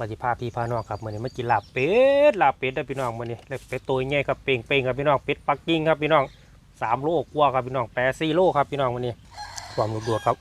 ปฏิภาพพี่พาน้องครับมื้อนี้มากินลาบเป็ดลาบเป็ดเด้พี่น้องมื้อนี้แล้วเป็ดตัวใหญ่ครับเป่งๆครับพี่น้องเป็ดปักกิ่งครับพี่น้องสามโลกว่าครับพี่น้องแปดสี่โลครับพี่น้องมื้อนี้ความดุดวครับ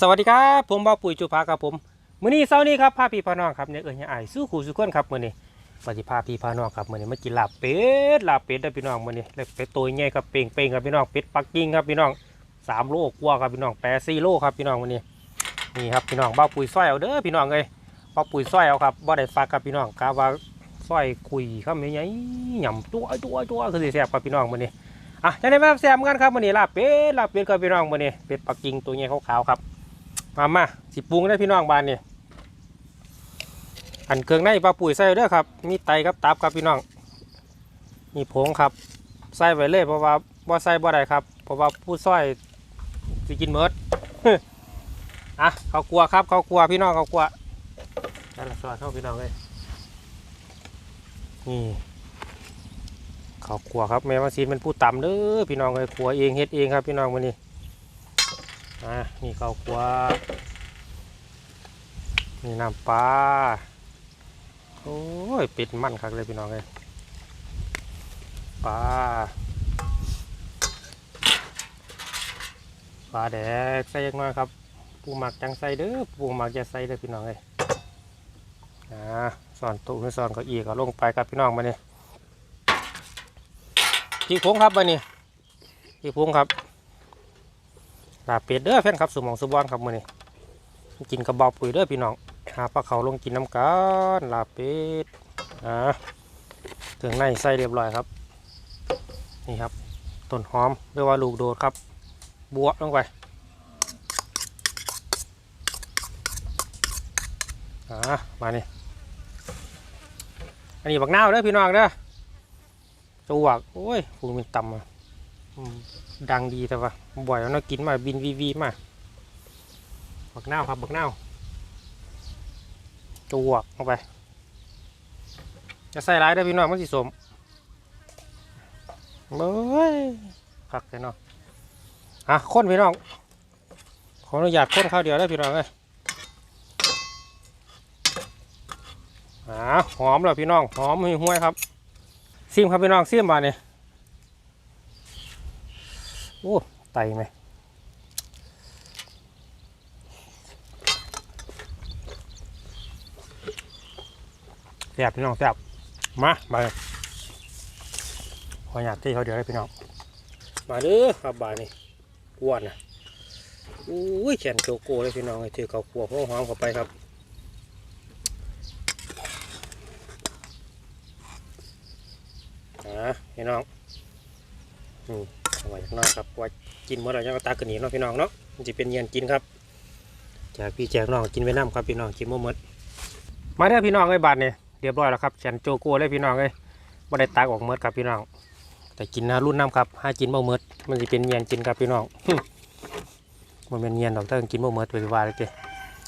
สวัสดีครับ ผมบ่าวปุ๋ยจุภาครับผมมื้อนี้เช้านี้ครับพาพี่พาน้องครับเนี่ยเอ้ยอ้ายสู้ขู่สู้คนครับมื้อนี้ ปฏิภาพี่พาน้องครับมื้อนี้มากินลาบเป็ดลาบเป็ดเด้พี่น้องมื้อนี้แล้วเป็ดตัวใหญ่ครับเป่งๆครับพี่น้องเป็ดปักกิ่งครับพี่น้องสามโลกว่าครับพี่น้องแปดสี่โลครับพี่น้องมื้อนี้นี่ครับพี่น้องบ้าปุ๋ยซอยเอาเด้อพี่น้องเอ้ยบ้าปุ๋ยซอยเอาครับบ่ได้ฝากครับพี่น้องกะว่าซอยคุยครับใหญ่ๆหย่ำตัวตัวตัวคือสิแซ่บครับพี่น้องมื้อนี้อะจังได๋มาแซ่บกันครับมื้อนี้ลาบเป็ดลาบเป็ดครับพี่น้องมื้อนี้เป็ดปักกิ่งตัวใหญ่ขาวๆครับมามาสิปรุงได้พี่น้องบ้านนี่ อันเครื่องในปลาปุ๋ยใส่เด้อครับ มีไตกับตับครับพี่น้อง มีผงครับ ใส่ไว้เลยเพราะว่าบ่ใส่บ่ได้ครับ เพราะว่าผู้ซอยสิกินเมิดอะเขากลัวครับเขากลัวพี่น้องเขากลัวนั่นแหละซอยเข้าพี่น้องเลยนี่เขากลัวครับแม่มาซีนเป็นผู้ต่ำเด้อพี่น้องเลยขัวเองเฮ็ดเองครับ พี่น้องวันนี้อะนี่เขากลัวนี่น้ำปลา โอ้ยปิดมันคักเลยพี่น้องเลยปลาปลาแดกใส่ยังน้อยครับปูหมักจังใส่เด้อปูหมักจะใส่เด้อพี่น้องเลยอ่าสอนตู้ให้สอนเก็อีก็ลงไปครับพี่น้องมาเนี่ยพี่พงครับมาเนี่ยพี่พงครับลาเป็ดเด้อแฟนครับสมองสุบอนครับมาเนี่ยกินกระบอกปุ๋ยเด้อพี่น้อง หาปลาเขาลงกินน้ำกันลาเป็ดอ่าถึงในใส่เรียบร้อยครับ นี่ครับต้นหอมเรียกว่าลูกโดดครับ บวลงไปอ่ามานี่อันนี้บักนาวเด้อพี่น้องเด้อจวกโอ้ยฟูมันต่ำดังดีแต่ว่าบ่อยแล้วเนาะกินมาบินวีวีมาบักนาวครับบักนาว จวกลงไป จะใส่ร้ายได้พี่น้องมันสิสมเบ้ยคักเลยเนาะอะข้นพี่น้อง ขออนุญาตข้นข้าวเดียวได้พี่น้องเลยอ่าหอมแล้วพี่น้อง หอมห่วยครับ ซิมครับพี่น้องซิมมาเนี่ยโอ้ไตไหม ซ่บพี่น้องแซ่บมาไปขออยากที่เขาเดี๋ยวให้พี่น้องมาเด้อครับบานนี่กวนนะอุ้ยแขนโจโก้เลยพี่น้องไอ้ถือเขาขัวพวกหอมเข้าไปครับอ่าพี่น้องอืมเอาไว้ข้างนอกครับว่ากินเมื่อไรยังก็ตากกระหนีเนาะพี่น้องเนาะมันจะเป็นเย็นกินครับแจกพี่แจกน้องกินไว้น้ำครับพี่น้องกินบ่หมดมาเด้อพี่น้องเอ้บาทเนี่ย เรียบร้อยแล้วครับฉันโจโก้เลยพี่น้องเอ้ยบ่ได้ตากออกเมิดครับพี่น้อง แต่กินนะรุ่นน้ำครับห้ากินบ่เมิดมันจะเป็นเยียนกินครับพี่น้องมันเป็นเยียนดอกถ้ากินบ่เมิดไปว่าเลยเจ้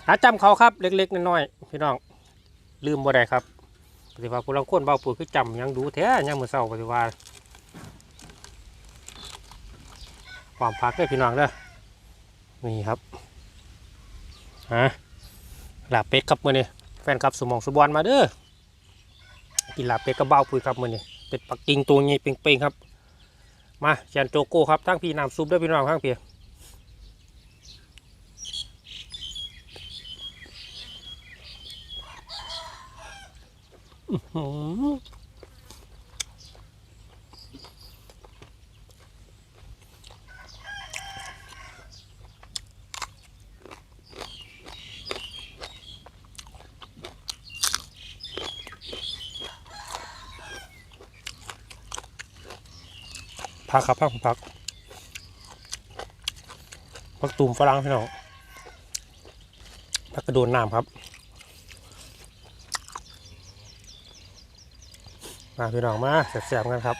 หาจำเขาครับเล็กๆน้อยๆพี่น้อง ลืมบ่ได้ครับปฏิวัติพลังคนเบาปุ๋ยคือจำยังดูแท้ยังมือเศร้าปฏิวัติความพักเลยพี่น้องเด้อนี่ครับฮะหลาบเป็ดครับมื้อนี้แฟนครับสมองสุบอนมาเด้อ กีฬาเป็ดกระเบ้าปุยครับมือนี่เป็ดปักกิ่งตัวใหญ่เป่งๆครับ มาแชนโจโก้ครับทั้งพี่น้ำซุปด้วยพี่น้องทั้งเพียอ พักครับพักพักพักตูมฝรั่งพี่น้องพักกระโดนน้ำครับมาพี่น้องมาแสบๆกันครับ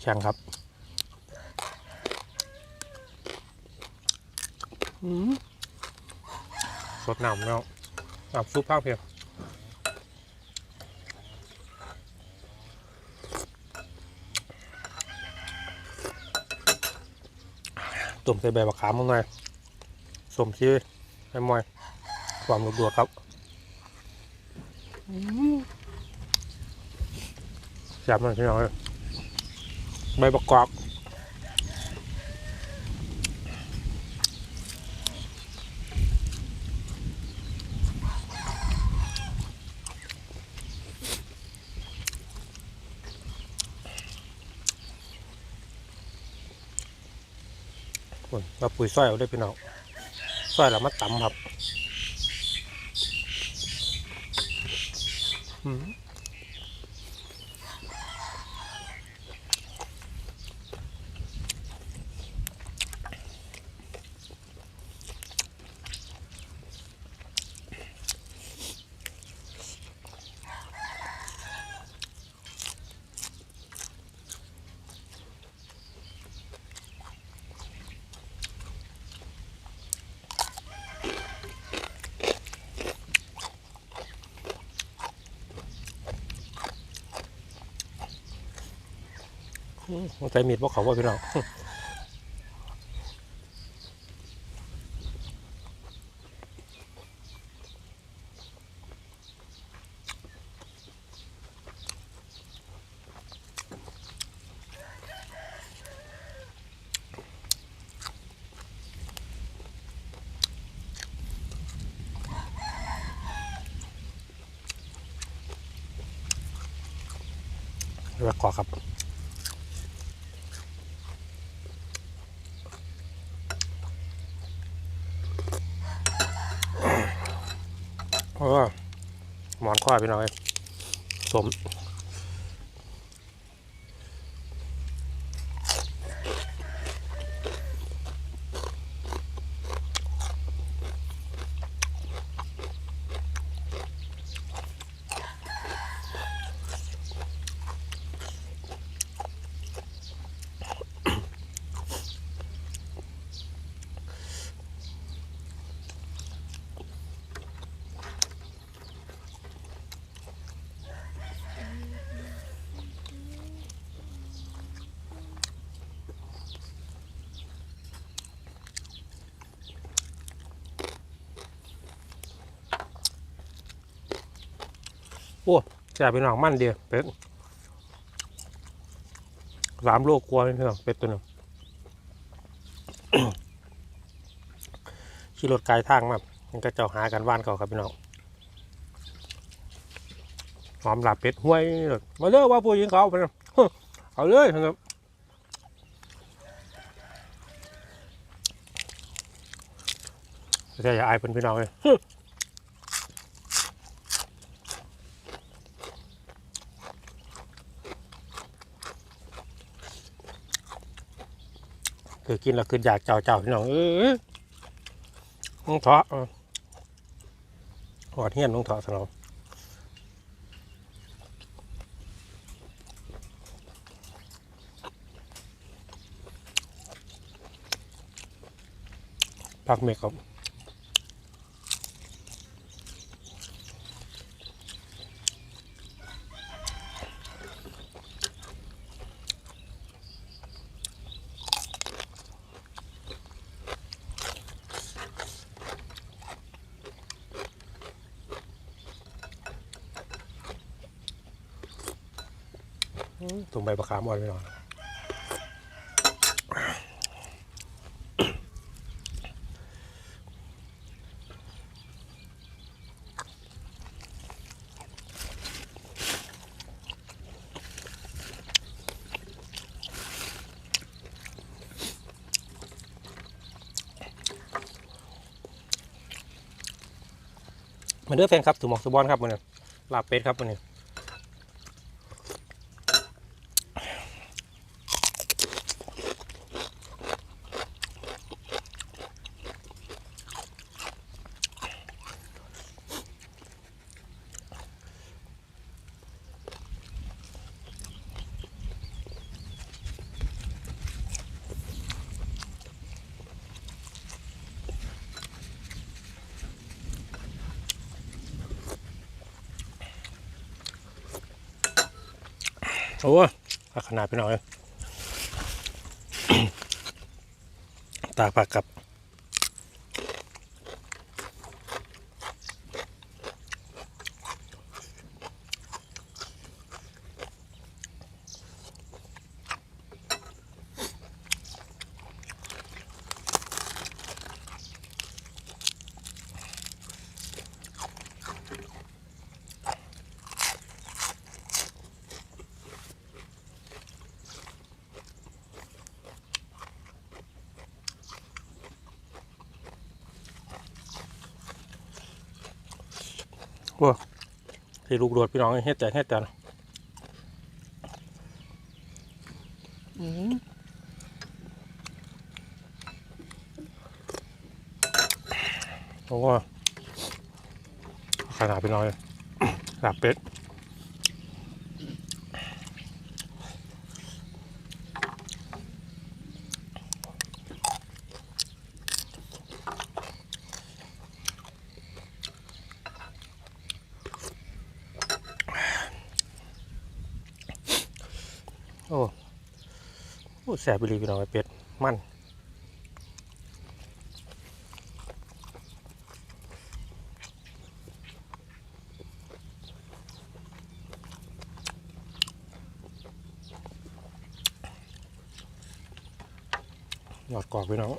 แข็งครับอืม สดน้ำแล้วน้ำซุปข้าวเพียงต้มใส่ใบมะขามลงหน่อยสมชีให้มอยความรวดๆครับแซ่บมากพี่น้องเอ้ยใบประกอบ คนมาปุ๋ยซอยเอาได้พี่น้องซอยเรามาตำครับ อืม ใจมีดพวกเขาว่าพี่น้องแล้วก็ครับ เออ หมอนข้อพี่น้องสม แซ่บพี่น้องมันเดียวเป็ดสามโลกลัวพี่น้องเป็ดตัวหนึงขี่รถไกลทางมามันก็เจ้าหากันว่านเขาครับพี่น้องหอมหลับเป็ดห้วยมาเลิกว่าผู้หญิงเขาไปนะเอาเลยครับใช่อย่าอายเป็นพี่น้องเลย กินแล้วคืออยากเจ้าเจ้าพี่น้องเออน้องเถาะหอดเฮียนน้องเถาะสนองพักเมฆครับ ตุ่มใบประคามอ่อนไปหน่อยมาเด้อแฟนครับถูกหมอกสุบอลครับมันนี้ลาบเป็ดครับมันนี้ม โอ้ขนาดไปหน่อยตากผักกับ ที่ลูกโดดพี่น้องเฮ็ดแต่เฮ็ดแต่โอ้ขนาดพี่น้องเลยลาบเป็ด แสบไปเลยพี่น้องไอเป็ดมันหยอดกรอบพี่น้อง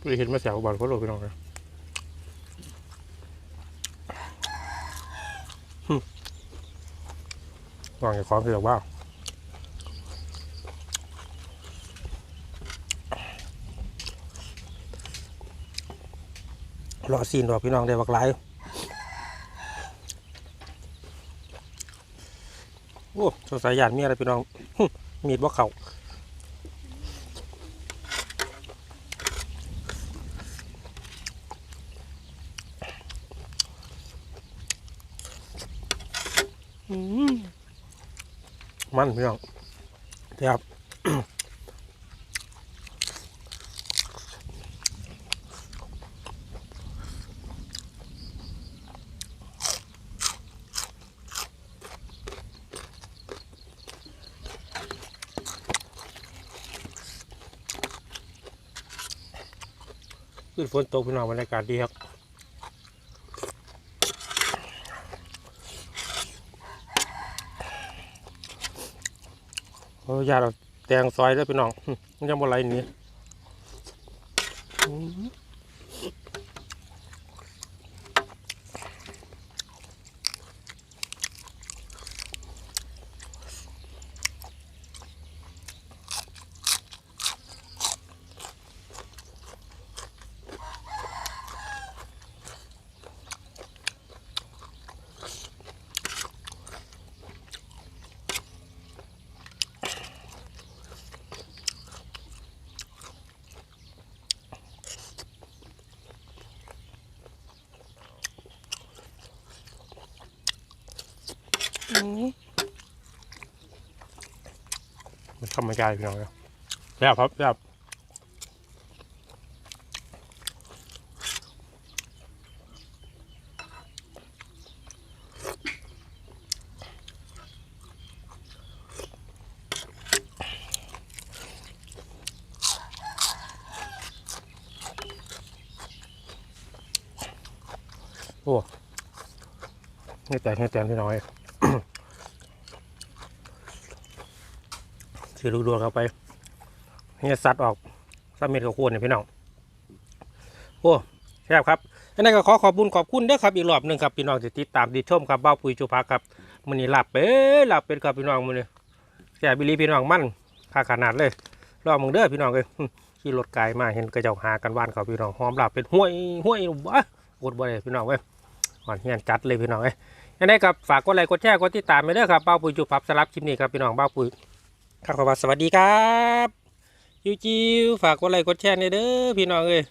ไปเห็นมาแสบบอลเขาโหลดพี่น้องเลยหึวางอย่างความเสียว่าหล่อซีนหล่อพี่น้องได้บักหลายโอ้สงสัยหยานมีอะไรพี่น้องมีดบ่เข่า อืมมัน พี่น้องครับขึ้นฝนตกพี่น้องบรรยากาศดีครับ ยาเราแตงซอยแล้วพี่น้องมันยังบ่ไรนี้ มันทำไม่ได้พี่น้องครับแซ่บครับแซ่บโอ้นี่แต่นี่แต่พี่น้องเอ้ย ถือลูกดวงเข้าไปเนี่ยสัตว์ออกสามเม็ดข้าวโพดเนี่ยพี่น้องโอ้แซ่บครับอันนั้นก็ขอขอบคุญขอบคุณด้อครับอีกรอบหนึ่งครับพี่น้องที่ติดตามติดชมครับเบ้าปุยจุพักครับมื้อนี้ลาบเป็ดลาบเป็ดครับพี่น้องมื้อนี้แซ่บิลีพี่น้องมันค่าขนาดเลยรอบมึงเด้อพี่น้องเอ้ยขี่รถไกลมาเห็นกระเจ้าหากันว่านเขาพี่น้องหอมลาบเป็ดห้วยห้วยบ้ากดบ่ได้พี่น้องเว้ยอ่อนเฮียนจัดเลยพี่น้องเอ้ยยังไงครับฝากกดไลค์กดแชร์กดติดตามไปเด้อครับเบ้าปุยจุพับสำหรับคลิปนี้ครับพี่น้องเบ้าปุย ครับขอบคุณสวัสดีครับ จิวจิวฝากกดไลค์กดแชร์ในอยเด้อพี่น้องเอ้ย